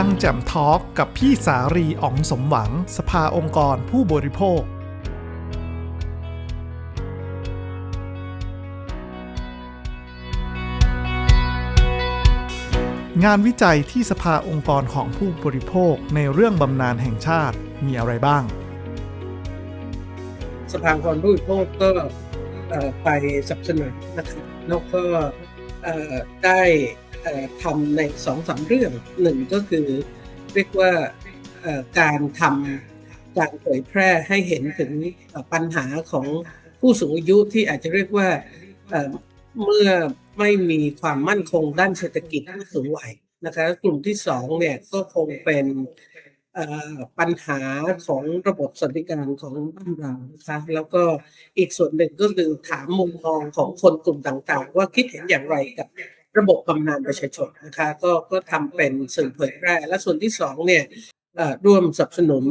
ยังแจ่มทอล์กกับพี่สารีอ๋องสมหวัง สภาองค์กรผู้บริโภค งานวิจัยที่สภาองค์กรของผู้บริโภคในเรื่องบำนาญแห่งชาติมีอะไรบ้าง สภาองค์กรผู้บริโภคก็ไปสับสนุนนะครับแล้วก็ได้ ทำในสองสามเรื่องหนึ่งก็คือเรียกว่าการทำการเผยแพร่ให้เห็นถึงปัญหาของผู้สูงอายุที่อาจจะเรียกว่าเมื่อไม่มีความมั่นคงด้านเศรษฐกิจผู้สูงวัยนะคะกลุ่มที่สองเนี่ยก็คงเป็นปัญหาของระบบสวัสดิการของบ้านเรานะคะแล้วก็อีกส่วนหนึ่งก็คือถามมุมมองของคนกลุ่มต่างๆ ว่าคิดเห็นอย่างไรกับ ระบบบำนาญประชาชนนะคะก็ก็ทำเป็นสื่อเผยแพร่ และส่วนที่สองเนี่ยร่วมสนับสนุน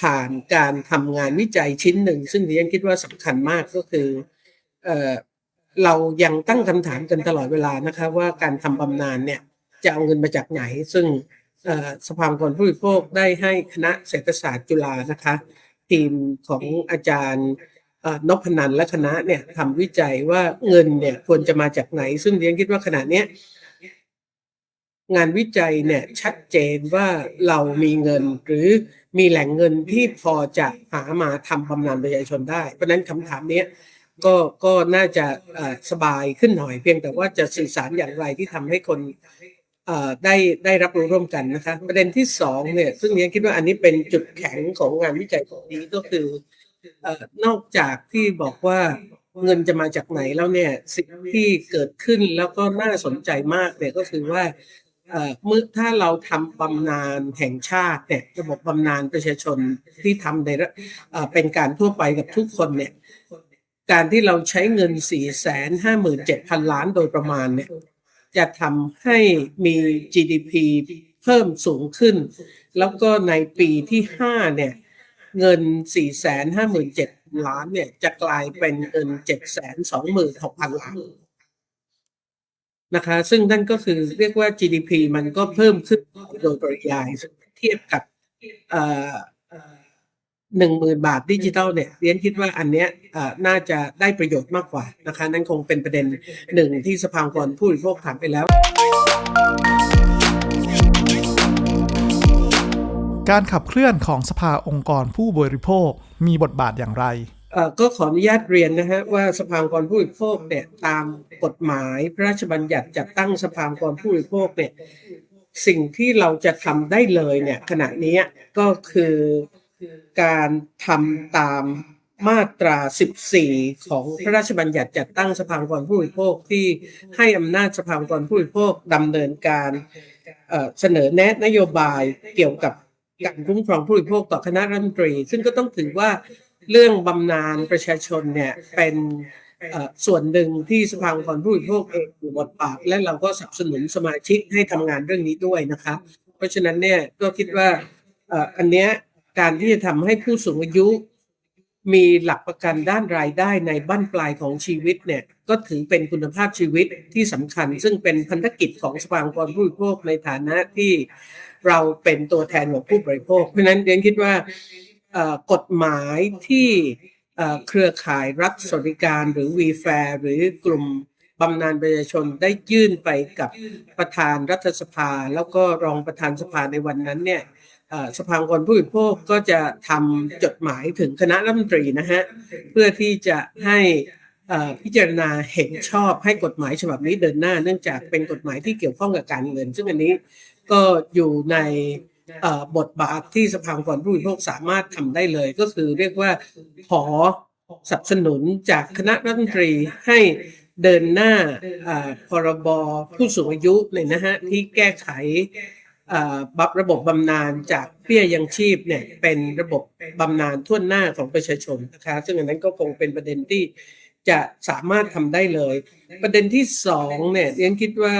ผ่านการทำงานวิจัยชิ้นหนึ่ง ซึ่งดิฉันคิดว่าสำคัญมากก็คือเอเรายังตั้งคำถามกันตลอดเวลานะคะว่าการทำบำนาญเนี่ยจะเอาเงินมาจากไหน ซึ่งสภาองค์กรผู้บริโภคได้ให้คณะเศรษฐศาสตร์จุฬานะคะ ทีมของอาจารย์ นพนันและคณะเนี่ยทำวิจัยว่าเงินเนี่ยควรจะมาจากไหน ซึ่งเรียนคิดว่าขณะเนี้ยงานวิจัยเนี่ยชัดเจนว่าเรามีเงินหรือมีแหล่งเงินที่พอจะหามาทำบำนาญประชาชนได้ เพราะนั้นคำถามเนี้ยก็ก็น่าจะสบายขึ้นหน่อยเพียงแต่ว่าจะสื่อสารอย่างไรที่ทำให้คนได้ได้รับรู้ร่วมกันนะคะประเด็นที่สองเนี่ยซึ่งเนี้ยคิดว่าอันนี้เป็นจุดแข็งของงานวิจัยของนี้ก็คือ นอกจากที่บอกว่าเงินจะมาจากไหนแล้วเนี่ยสิ่งที่เกิดขึ้นแล้วก็น่าสนใจมากเนี่ยก็คือว่าเมื่อถ้าเราทำบำนาญแห่งชาติเนี่ยระบบบำนาญประชาชนที่ทำในระเอ่อเป็นการทั่วไปกับทุกคนเนี่ยการที่เราใช้เงิน 4 5 7 0 0 0 ล้านโดยประมาณเนี่ยจะทำให้มี GDP เพิ่มสูงขึ้น แล้วก็ในปีที่ 5 เนี่ย เงิน 457ล้านเนี่ย จะกลายเป็นเงิน 726,000 ล้านนะคะ ซึ่งนั่นก็คือเรียกว่า GDP มันก็เพิ่มขึ้นโดยปริยายเทียบกับหนึ่งหมื่นบาทดิจิทัลเนี่ยเรียนคิดว่าอันเนี้ยน่าจะได้ประโยชน์มากกว่านะคะ นั่นคงเป็นประเด็นหนึ่งที่สภาองค์กรผู้บริโภคถามไปแล้ว การขับเคลื่อนของสภาองค์กรผู้บริโภคมีบทบาทอย่างไรก็ขออนุญาตเรียนนะฮะว่าสภาองค์กรผู้บริโภคเนี่ยตามกฎหมายพระราชบัญญัติจัดตั้งสภาองค์กรผู้บริโภคเนี่ยสิ่งที่เราจะทำได้เลยเนี่ยขณะนี้ก็คือการทำตามมาตรา 14 ของพระราชบัญญัติจัดตั้งสภาองค์กรผู้บริโภคที่ให้อำนาจสภาองค์กรผู้บริโภคดำเนินการเสนอแนะนโยบายเกี่ยวกับ การคุ้มครองผู้บริโภคต่อคณะรัฐมนตรี ซึ่งก็ต้องถือว่าเรื่องบำนาญประชาชนเนี่ยเป็นส่วนหนึ่งที่สภาองค์กรผู้บริโภคเองมีบทบาทและเราก็สนับสนุนสมาชิกให้ทำงานเรื่องนี้ด้วยนะคะ เพราะฉะนั้นเนี่ยก็คิดว่าอันเนี้ยการที่จะทำให้ผู้สูงอายุ มีหลักประกันด้านรายได้ในบั้นปลายของชีวิตเนี่ยก็ถือเป็นคุณภาพชีวิตที่สำคัญ ซึ่งเป็นพันธกิจของสภาองค์กรผู้บริโภคในฐานะที่ เราเป็นตัวแทนของผู้บริโภค เพราะนั้นเรียนคิดว่ากฎหมายที่เครือข่ายรัฐสวัสดิการหรือ v ีแฟร์หรือกลุ่มบำนาญประชาชนได้ยื่นไปกับประธานรัฐสภา แล้วก็รองประธานสภาในวันนั้นเนี่ยสภาองค์กรผู้บริโภคก็จะทำจดหมายถึงคณะรัฐมนตรีนะฮะเพื่อที่จะให้ พิจารณาเห็นชอบให้กฎหมายฉบับนี้เดินหน้า เนื่องจากเป็นกฎหมายที่เกี่ยวข้องกับการเงิน ซึ่งอันนี้ก็อยู่ในบทบาทที่สภาองค์กรผู้บริโภคสามารถทำได้เลย ก็คือเรียกว่าขอสนับสนุนจากคณะรัฐมนตรีให้เดินหน้าพรบผู้สูงอายุเนี่ยนะฮะที่แก้ไขบับระบบบำนาญจากเบี้ยยังชีพเนี่ยเป็นระบบบำนาญทั่วหน้าของประชาชนนะคะซึ่งอันนั้นก็คงเป็นประเด็นที่ จะสามารถทำได้เลย ประเด็นที่สองเนี่ยเรียนคิดว่า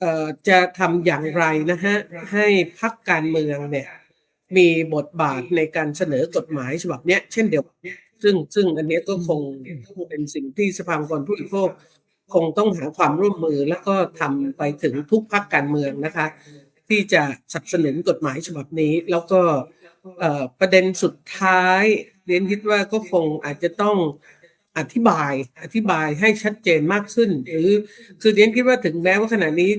เอ่อจะทำอย่างไรนะฮะให้พักการเมืองเนี่ยมีบทบาทในการเสนอกฎหมายฉบับเนี้ยเช่นเดียวกันซึ่งซึ่งอันนี้ก็คงเป็นสิ่งที่สภาองค์กรผู้บริโภคคงต้องหาความร่วมมือแล้วก็ทำไปถึงทุกพักการเมืองนะคะ ที่จะสนับสนุนกฎหมายฉบับนี้ แล้วก็ประเด็นสุดท้าย เรียนคิดว่าก็คงอาจจะต้องอธิบายอธิบายให้ชัดเจนมากขึ้น หรือคือเรียนคิดว่าถึงแม้ว่าขณะนี้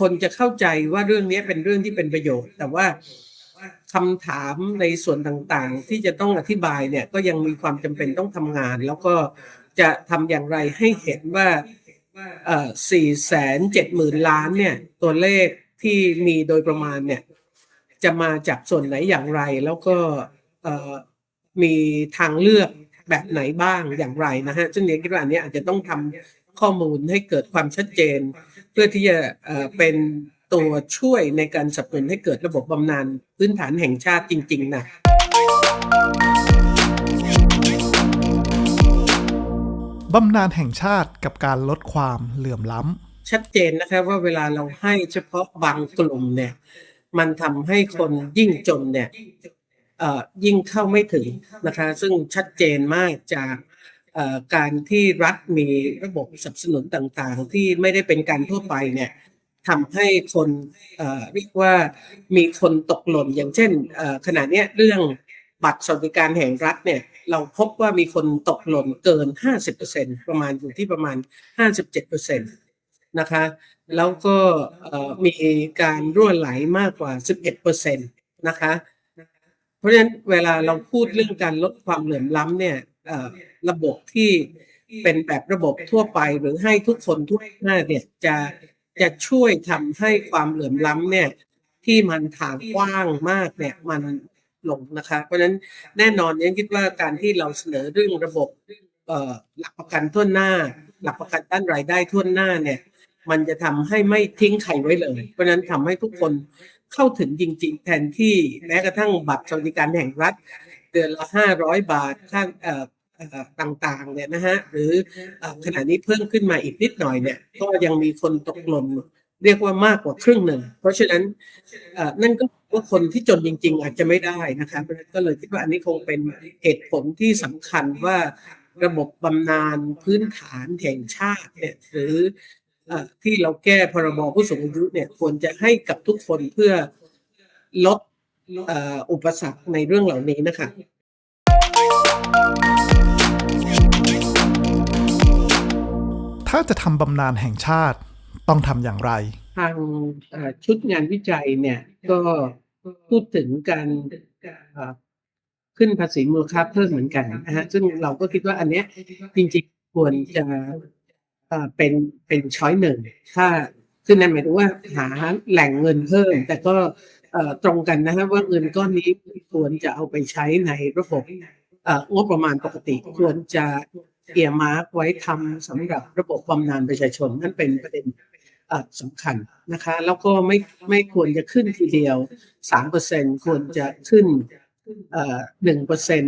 คนจะเข้าใจว่าเรื่องนี้เป็นเรื่องที่เป็นประโยชน์ แต่ว่าคำถามในส่วนต่างๆ ที่จะต้องอธิบายเนี่ยก็ยังมีความจำเป็นต้องทำงาน แล้วก็จะทำอย่างไรให้เห็นว่าเอ่อสี่แสนเจ็ดหมื่นล้านเนี่ยตัวเลขที่มีโดยประมาณเนี่ยจะมาจากส่วนไหนอย่างไรแล้วก็เอ่อ มีทางเลือกแบบไหนบ้างอย่างไรนะฮะซึ่งเนี้คิดว่าอันเนี้ยอาจจะต้องทำข้อมูลให้เกิดความชัดเจน เพื่อที่จะเอ่อเป็นตัวช่วยในการสนับสนุนให้เกิดระบบบำนาญพื้นฐานแห่งชาติจริง ๆ นะบำนาญแห่งชาติกับการลดความเหลื่อมล้ำชัดเจนนะครับว่าเวลาเราให้เฉพาะบางกลุ่มเนี่ยมันทำให้คนยิ่งจนเนี่ยเอ่อ ยิ่งเข้าไม่ถึงนะคะซึ่งชัดเจนมากจากการที่รัฐมีระบบสนับสนุนต่างๆ ที่ไม่ได้เป็นการทั่วไปเนี่ยทำให้คนเรียกว่ามีคนตกหล่นอย่างเช่นขณะนี้เรื่องบัตรสวัสดิการแห่งรัฐเนี่ยเราพบว่ามีคนตกหล่นเกิน 50%ประมาณอยู่ที่ประมาณ 57%นะคะแล้วก็มีการรั่วไหลมากกว่า 11%นะคะ ราะฉะนั้นเวลาเราพูดเรื่องการลดความเหลื่อมล้ำเนี่ยระบบที่เป็นแบบระบบทั่วไปหรือให้ทุกคนทุกหน้าเนี่ยจะจะช่วยทำให้ความเหลื่อมล้ำเนี่ยที่มันถางกว้างมากเนี่ยมันลงนะคะ เพราะฉะนั้นแน่นอนยังคิดว่าการที่เราเสนอเรื่องระบบหลักประกันทั่วหน้า หลักประกันด้านรายได้ทั่วหน้าเนี่ยมันจะทำให้ไม่ทิ้งใครไว้เลย เพราะฉะนั้นทำให้ทุกคน เข้าถึงจริง ๆ แทนที่แม้กระทั่งบัตรสวัสดิการแห่งรัฐ เดือนละห้าร้อยบาทค่าเอ่อเอ่อต่างๆเนี่ยนะฮะหรือเอ่อขณะนี้เพิ่มขึ้นมาอีกนิดหน่อยเนี่ยก็ยังมีคนตกหล่นเรียกว่ามากกว่าครึ่งหนึ่ง เพราะฉะนั้นเอ่อนั่นก็ว่าคนที่จนจริง ๆ อาจจะไม่ได้นะคะเพราะฉะนั้นก็เลยคิดว่าอันนี้คงเป็นเหตุผลที่สำคัญว่าระบบบำนาญพื้นฐานแห่งชาติเนี่ยหรือเอ่อ ที่เราแก้พรบผู้สูงอายุเนี่ยควรจะให้กับทุกคนเพื่อลดเอ่ออุปสรรคในเรื่องเหล่านี้นะคะถ้าจะทำบำนาญแห่งชาติต้องทำอย่างไร ทางเอ่อชุดงานวิจัยเนี่ยก็พูดถึงการเอ่อขึ้นภาษีมูลค่าเพิ่มเหมือนกันนะฮะซึ่งเราก็คิดว่าอันเนี้ยจริงๆควรจะ เป็นเป็นช้อยหนึ่งถ้าคือนั่นหมายถึงว่าหาแหล่งเงินเพิ่ม แต่ก็ตรงกันนะฮะว่าเงินก้อนนี้ควรจะเอาไปใช้ในระบบงบประมาณปกติควรจะเอียมาร์กไว้ทำสำหรับระบบบำนาญประชาชนนั่นเป็นประเด็นสำคัญนะคะ แล้วก็ไม่ไม่ควรจะขึ้นทีเดียวสามเปอร์เซ็นควรจะขึ้น หนึ่งเปอร์เซ็น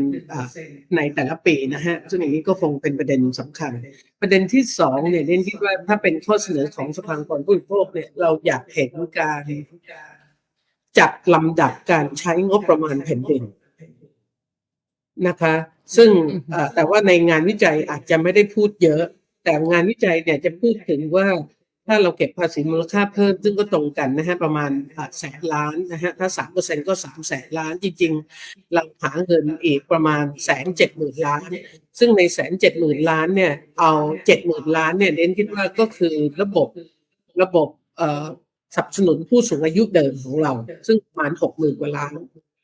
ในแต่ละปีนะฮะ ซึ่งอย่างนี้ก็คงเป็นประเด็นสำคัญ ประเด็นที่สองเนี่ยเน้นคิดว่าถ้าเป็นข้อเสนอของสภาองค์กรผู้บริโภคเนี่ยเราอยากเห็นการจัดลำดับการใช้งบประมาณแผ่นดินนะคะ ซึ่งเอ่อแต่ว่าในงานวิจัยอาจจะไม่ได้พูดเยอะ แต่งานวิจัยเนี่ยจะพูดถึงว่า ถ้าเราเก็บภาษีมูลค่าเพิ่ม ซึ่งก็ตรงกันนะฮะประมาณแสนล้านนะฮะถ้าสามเปอร์เซ็นก็สามแสนล้านจริงๆ เราหาเงินอีกประมาณแสนเจ็ดหมื่นล้าน ซึ่งในแสนเจ็ดหมื่นล้านเนี่ยเอาเจ็ดหมื่นล้านเนี่ยเน้นคิดว่าก็คือระบบระบบเอ่อสนับสนุนผู้สูงอายุเดิมของเรา ซึ่งประมาณหกหมื่นกว่าล้าน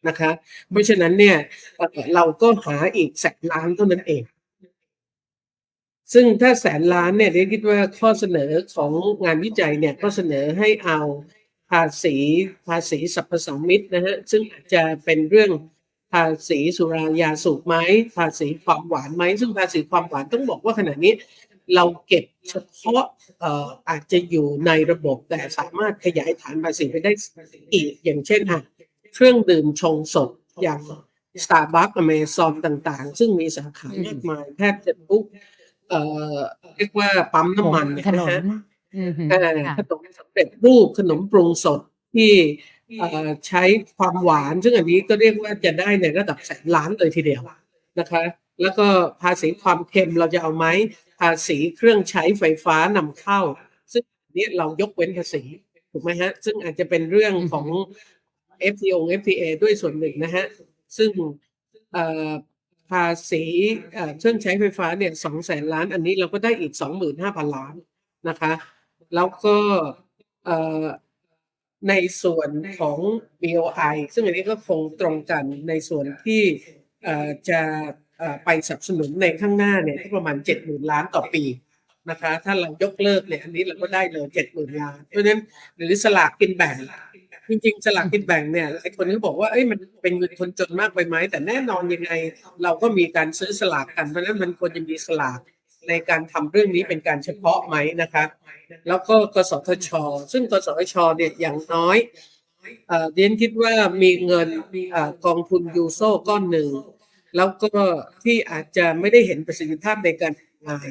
นะคะ เพราะฉะนั้นเนี่ยเราก็หาอีกแสนล้านเท่านั้นเอง ซึ่งถ้าแสนล้านเนี่ยเรียนคิดว่าข้อเสนอของงานวิจัยเนี่ยก็เสนอให้เอาภาษีภาษีสรรพสามิตนะฮะซึ่งอาจจะเป็นเรื่องภาษีสุรายาสูบไหมภาษีความหวานไหมซึ่งภาษีความหวานต้องบอกว่าขณะนี้เราเก็บเฉพาะเอ่ออาจจะอยู่ในระบบแต่สามารถขยายฐานภาษีไปได้อีกอย่างเช่นอะเครื่องดื่มชงสดอย่าง Starbucks Amazon ต่างๆ ซึ่งมีสาขามากมายแทบจะทุก เอ่อ เรียกว่าปั๊มน้ำมันเยถนนะนฮะ อือฮึเอ่อค่ะ ขนมสำเร็จรูปขนมปรุงสดที่เอ่อใช้ความหวาน ซึ่งอันนี้ก็เรียกว่าจะได้ในระดับแสนล้านเลยทีเดียวนะคะ แล้วก็ภาษีความเค็มเราจะเอาไหมภภาษีเครื่องใช้ไฟฟ้านำเข้า ซึ่งอันเนี้ยเรายกเว้นภาษีถูกไหมฮะ ซึ่งอาจจะเป็นเรื่องของ FTA FTA ด้วยส่วนหนึ่งนะฮะ ซึ่งเอ่อ ภาษีเครื่องใช้ไฟฟ้าเนี่ยสองแสนล้าน อันนี้เราก็ได้อีกสองหมื่นห้าพันล้านนะคะ แล้วก็ในส่วนของ BOI ซึ่งอันนี้ก็คงตรงกันในส่วนที่จะไปสนับสนุนในข้างหน้าเนี่ยที่ประมาณเจ็ดหมื่นล้านต่อปีนะคะ ถ้าเรายกเลิกเนี่ยอันนี้เราก็ได้เลยเจ็ดหมื่นล้าน เพราะฉะนั้นหรือสลากกินแบ่ง จริงๆ สลากกินแบ่งเนี่ยหลายคนก็บอกว่าเอ้ยมันเป็นเงินคนจนมากไปไหมแต่แน่นอนยังไง เราก็มีการซื้อสลากกันเพราะฉะนั้นมันควรจะมีสลากในการทำเรื่องนี้เป็นการเฉพาะไหมนะคะแล้วก็กสทช ซึ่งกสทชเนี่ยอย่างน้อยเอ่อเรียนคิดว่ามีเงินเอ่อกองทุนยูโซก้อนหนึ่ง แล้วก็ที่อาจจะไม่ได้เห็นประสิทธิภาพในการทำงาน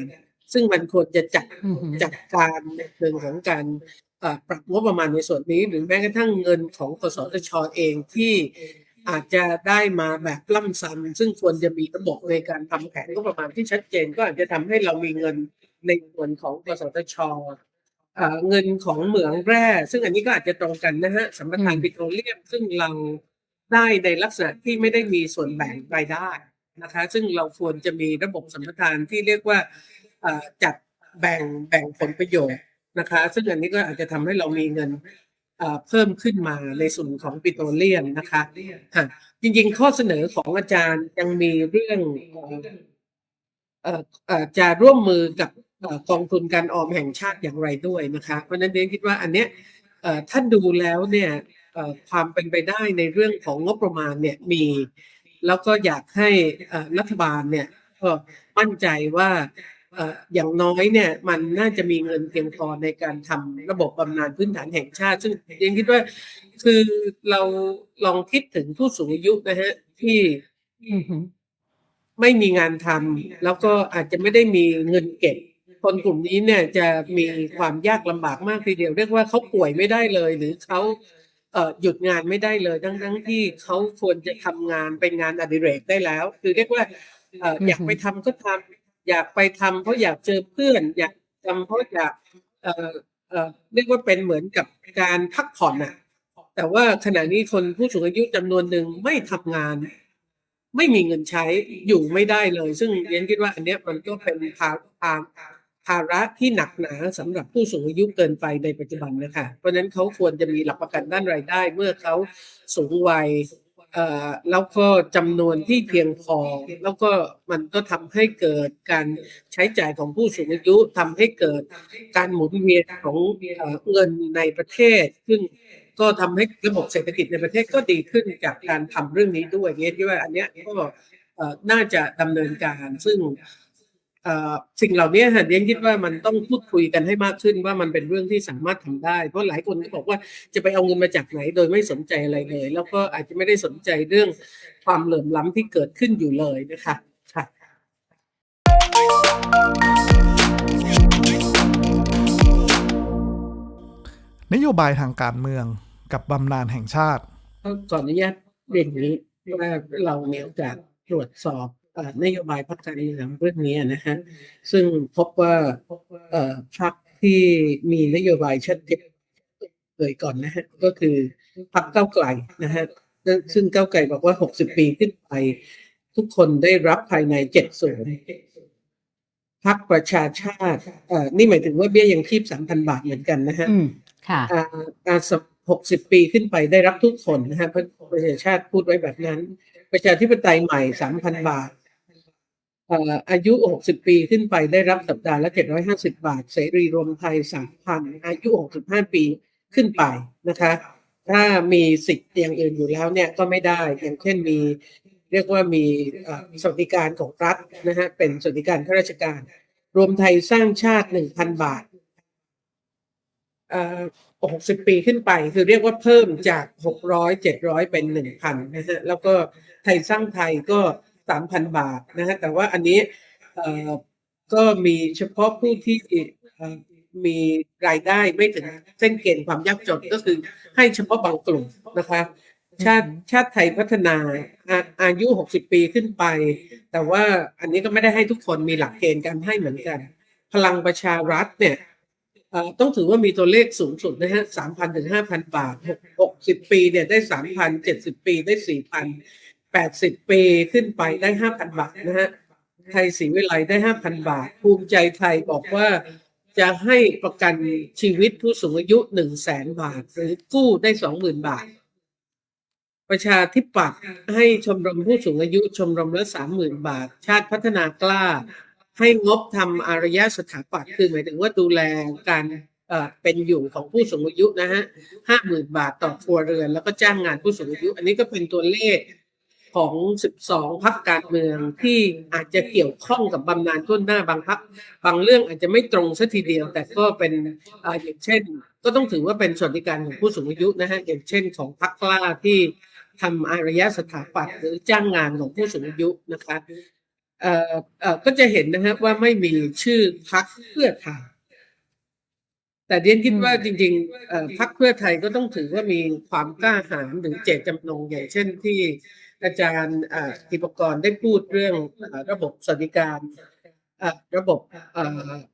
ซึ่งมันควรจะจัดอือหือจัดการในเรื่องของการเอ่อ ปรับงบประมาณในส่วนนี้ หรือแม้กระทั่งเงินของกสทชเองที่อาจจะได้มาแบบล่ำซ้ำซึ่งควรจะมีระบบในการทำแผนงบประมาณที่ชัดเจน ก็อาจจะทำให้เรามีเงินในส่วนของกสทชเอ่อเงินของเหมืองแร่ ซึ่งอันนี้ก็อาจจะตรงกันนะฮะสัมปทานปิโตรเลียม ซึ่งเราได้ในลักษณะที่ไม่ได้มีส่วนแบ่งรายได้นะคะ ซึ่งเราควรจะมีระบบสัมปทานที่เรียกว่าอ่อจัดแบ่งแบ่งผลประโยชน์ นะคะซึ่งอันนี้ก็อาจจะทำให้เรามีเงินเพิ่มขึ้นมาในส่วนของปิโตรเลียมนะคะค่ะจริงๆ ข้อเสนอของอาจารย์ยังมีเรื่องออจะร่วมมือกับกองทุนการออมแห่งชาติอย่างไรด้วยนะคะเพราะนั้นเดนคิดว่าอันเนี้ยถ้าดูแล้วเนี่ยความเป็นไปได้ในเรื่องของงบประมาณเนี่ยมี แล้วก็อยากให้รัฐบาลเนี่ยก็มั่นใจว่า อย่างน้อยเนี่ยมันน่าจะมีเงินเพียงพอในการทำระบบบำนาญพื้นฐานแห่งชาติ ซึ่งยังคิดว่าคือเราลองคิดถึงผู้สูงอายุนะฮะที่ไม่มีงานทำแล้วก็อาจจะไม่ได้มีเงินเก็บ คนกลุ่มนี้เนี่ยจะมีความยากลำบากมากทีเดียว เรียกว่าเขาป่วยไม่ได้เลย หรือเขาเหยุดงานไม่ได้เลยทั้งทั้งๆที่เขาควรจะทำงานเป็นงานอดิเรกได้แล้ว คือเรียกว่าอออยากไปทำก็ทำ อยากไปทำเพราะอยากเจอเพื่อน อยากทำเพราะอยากเอ่อเอ่อเรียกว่าเป็นเหมือนกับการพักผ่อนน่ะ แต่ว่าขณะนี้คนผู้สูงอายุจำนวนหนึ่งไม่ทำงาน ไม่มีเงินใช้อยู่ไม่ได้เลย ซึ่งเรียนคิดว่า อันเนี้ยมันก็เป็นภาภาภาระที่หนักหนาสำหรับผู้สูงอายุเกินไปในปัจจุบันนะคะเพราะฉะนั้นเขาควรจะมีหลักประกันด้านรายได้ เมื่อเขาสูงวัย แล้วก็จำนวนที่เพียงพอ แล้วก็มันก็ทำให้เกิดการใช้จ่ายของผู้สูงอายุทำให้เกิดการหมุนเวียนของเอเงินในประเทศ ซึ่งก็ทำให้ระบบเศรษฐกิจในประเทศก็ดีขึ้นจากการทำเรื่องนี้ด้วยเนี่ยที่ว่าอันเนี้ยก็น่าจะดำเนินการซึ่ง สิ่งเหล่านี้ค่ะเรียนคิดว่ามันต้องพูดคุยกันให้มากขึ้นว่ามันเป็นเรื่องที่สามารถทำได้ เพราะหลายคนก็บอกว่าจะไปเอาเงินมาจากไหนโดยไม่สนใจอะไรเลย แล้วก็อาจจะไม่ได้สนใจเรื่องความเหลื่อมล้ำที่เกิดขึ้นอยู่เลยนะคะค่ะ นโยบายทางการเมืองกับบำนาญแห่งชาติก็ขออนุญาตเรียนอย่างนี้ว่าเรามีโอกาสตรวจสอบเอ่อ นโยบายพรรคการเมืองเรื่องนี้นะฮะซึ่งพบว่าเอ่อพรรคที่มีนโยบายชัดเจนเลยก่อนนะฮะก็คือพรรคก้าวไกลนะฮะซึ่งก้าวไกลบอกว่า 60 ปีขึ้นไป ทุกคนได้รับภายใน70พรรคประชาชาติเอ่อนี่หมายถึงว่าเบี้ยยังชีพ3,000บาทเหมือนกันนะฮะอืมค่ะอ่าอ่าหกสิบปีขึ้นไปได้รับทุกคนนะฮะเพราะประชาชาติพูดไว้แบบนั้น ประชาธิปไตยใหม่สามพันบาท อายุหกสิบปีขึ้นไปได้รับสัปดาห์ละเจ็ดร้อยห้าสิบาท เสรีรวมไทยสามพันอายุหกสิบห้าปีขึ้นไปนะคะ ถ้ามีสิทธิ์อย่างอื่นอยู่แล้วเนี่ยก็ไม่ได้ อย่างเช่นมีเรียกว่ามีสวัสดิการของรัฐนะฮะ เป็นสวัสดิการข้าราชการ รวมไทยสร้างชาติหนึ่งพันบาทเอ่อหกสิบปีขึ้นไปคือเรียกว่าเพิ่มจากหกร้อยเป็นหนึ่งพันนะฮะ แล้วก็ไทยสร้างไทยก็ สามพันบาทนะฮะแต่ว่าอันนี้ก็มีเฉพาะผู้ที่มีรายได้ไม่ถึงเส้นเกณฑ์ความยากจนก็คือให้เฉพาะบางกลุ่มนะคะ ชาติชาติไทยพัฒนาอาอายุหกสิบปีขึ้นไป แต่ว่าอันนี้ก็ไม่ได้ให้ทุกคนมีหลักเกณฑ์การให้เหมือนกัน พลังประชารัฐเนี่ยต้องถือว่ามีตัวเลขสูงสุดนะฮะสามพันถึงห้าพันบาทหกสิบปีเนี่ยได้สามพันเจ็ดสิบปีได้สี่พัน แปดสิบปีขึ้นไปได้ห้าพันบาทนะฮะไทยศรีวิไลได้ห้าพันบาท ภูมิใจไทยบอกว่าจะให้ประกันชีวิตผู้สูงอายุหนึ่งแสนบาท หรือกู้ได้สองหมื่นบาท ประชาธิปัตย์ให้ชมรมผู้สูงอายุชมรมละสามหมื่นบาท ชาติพัฒนากล้า ให้งบทำอารยสถาปัตย์คือหมายถึงว่าดูแลการเป็นอยู่ของผู้สูงอายุนะฮะห้าหมื่นบาทต่อครัวเรือน แล้วก็จ้างงานผู้สูงอายุ อันนี้ก็เป็นตัวเลข ของ 12 พักการเมืองที่อาจจะเกี่ยวข้องกับบำนาญทุนหน้าบางพักบางเรื่องอาจจะไม่ตรงสัทีเดียว แต่ก็เป็นออย่างเช่น ก็ต้องถือว่าเป็นสวัสดิการของผู้สูงอายุนะฮะอย่างเช่น ของพักกล้าที่ทำอารยะสถาปัตย์หรือจ้างงานของผู้สูงอายุนะคะเอ่อเอ่อก็จะเห็นนะฮะว่าไม่มีชื่อพักเพื่อไทยแต่เดียนคิดว่าจริงๆพักเพื่อไทยก็ต้องถือว่ามีความกล้าหาญหรือเจตจำนงอย่างเช่นที่ อาจารย์อิปกรได้พูดเรื่องระบบสวัสดิการระบบ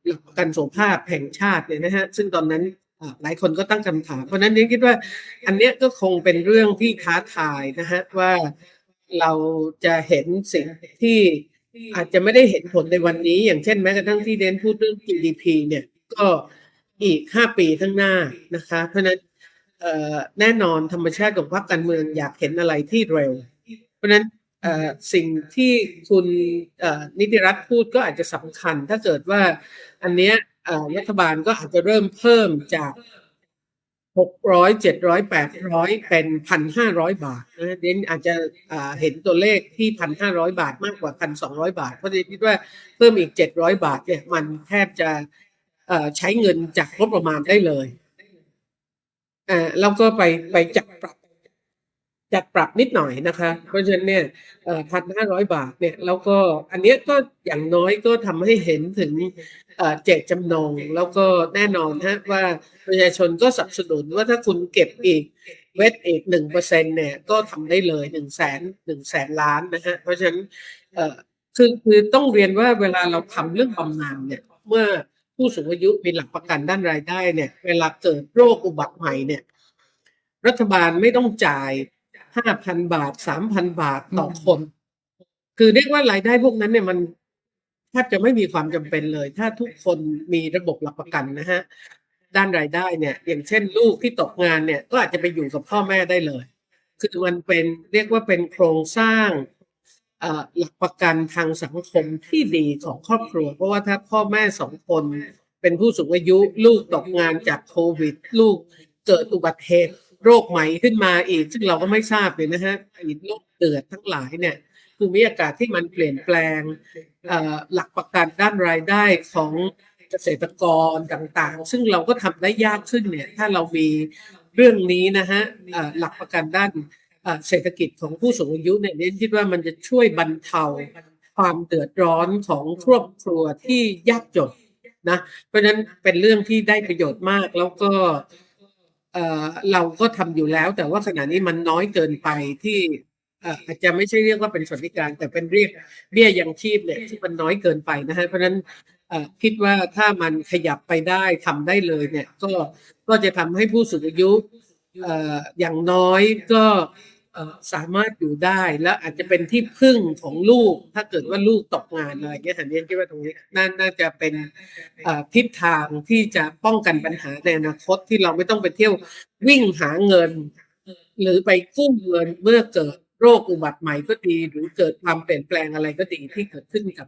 หลักประกันสุขภาพแห่งชาติเนี่ยนะฮะซึ่งตอนนั้นหลายคนก็ตั้งคำถาม เพราะนั้นเนี่ยคิดว่าอันเนี้ยก็คงเป็นเรื่องที่ท้าทายนะฮะว่าเราจะเห็นสิ่งที่อาจจะไม่ได้เห็นผลในวันนี้ อย่างเช่นแม้กระทั่งที่เดนพูดเรื่อง GDP เนี่ยก็อีกห้าปีข้างหน้านะคะ เพราะนั้นแน่นอนธรรมชาติของพรรคการเมืองอยากเห็นอะไรที่เร็วะฉะนั้นสิ่งที่คุณนิติรัตน์พูดก็อาจจะสำคัญ ถ้าเกิดว่าอันเนี้ยรัฐบาลก็อาจจะเริ่มเพิ่มจากหกร้อยเจ็ดร้อยแปดร้อยเป็นพันห้าร้อยบาทนะเดนอาจจะเห็นตัวเลขที่พันห้าร้อยบาทมากกว่าพันสองร้อยบาท เพราะเดนคิดว่าเพิ่มอีกเจ็ดร้อยบาทเนี่ยมันแทบจะใช้เงินจากงบประมาณได้เลยอ่อแล้วก็ไปไปจัดปรับ จัดปรับนิดหน่อยนะคะ เพราะฉะนั้นเนี่ยพันห้าร้อยบาทเนี่ยแล้วก็อันเนี้ยก็อย่างน้อยก็ทำให้เห็นถึงเอ่อเจตจำนง แล้วก็แน่นอนฮะว่าประชาชนก็สนับสนุนว่าถ้าคุณเก็บอีกเวทอีกหนึ่งเปอร์เซ็นเนี่ยก็ทำได้เลยหนึ่งแสนหนึ่งแสนล้านนะฮะเพราะฉะนั้นเอ่อคือคือต้องเรียนว่าเวลาเราทำเรื่องบำนาญเนี่ยเมื่อผู้สูงอายุมีหลักประกันด้านรายได้เนี่ย เวลาเกิดโรคอุบัติใหม่เนี่ย รัฐบาลไม่ต้องจ่าย ห้าพันบาทสามพันบาทต่อคน คือเรียกว่ารายได้พวกนั้นเนี่ยมันแทบจะไม่มีความจำเป็นเลย ถ้าทุกคนมีระบบหลักประกันนะฮะด้านรายได้เนี่ย อย่างเช่น ลูกที่ตกงานเนี่ย ก็อาจจะไปอยู่กับพ่อแม่ได้เลย คือมันเป็นเรียกว่าเป็นโครงสร้างเอ่อหลักประกันทางสังคมที่ดีของครอบครัว เพราะว่าถ้าพ่อแม่สองคนเป็นผู้สูงอายุ ลูกตกงานจากโควิด ลูกเกิดอุบัติเหตุ โรคใหม่ขึ้นมาอีก ซึ่งเราก็ไม่ทราบเลยนะฮะไอ้โรคเกิดทั้งหลายเนี่ยภูมิอากาศที่มันเปลี่ยนแปลงหลักประกันด้านรายได้ของเกษตรกรต่างๆ ซึ่งเราก็ทำได้ยากขึ้นเนี่ยถ้าเรามีเรื่องนี้นะฮะหลักประกันด้านเอ่อเศรษฐกิจของผู้สูงอายุเนี่ยเน้นคิดว่ามันจะช่วยบรรเทาความเดือดร้อนของครอบครัวที่ยากจนนะเพราะฉะนั้นเป็นเรื่องที่ได้ประโยชน์มากแล้วก็ เอ่อเราก็ทำอยู่แล้ว แต่ว่าขณะนี้มันน้อยเกินไปที่เอ่ออาจจะไม่ใช่เรียกว่าเป็นสวัสดิการ แต่เป็นเรียกเบี้ยยังชีพเนี่ยที่มันน้อยเกินไปนะฮะเพราะฉะนั้นเอ่อคิดว่าถ้ามันขยับไปได้ทำได้เลยเนี่ยก็ก็จะทำให้ผู้สูงอายุเอ่ออย่างน้อยก็เอ่อ สามารถอยู่ได้และอาจจะเป็นที่พึ่งของลูก ถ้าเกิดว่าลูกตกงานอะไรเงี้ยหันเรียนคิดว่าตรงนี้น่าน่าจะเป็นทิศทางที่จะป้องกันปัญหาในอนาคตที่เราไม่ต้องไปเที่ยววิ่งหาเงิน หรือไปกู้เงินเมื่อเกิดโรคอุบัติใหม่ก็ดี หรือเกิดความเปลี่ยนแปลงอะไรก็ดีที่เกิดขึ้นกับ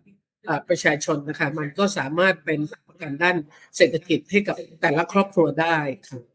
ประชาชนนะคะ มันก็สามารถเป็นประกันด้านเศรษฐกิจให้กับแต่ละครอบครัวได้ค่ะ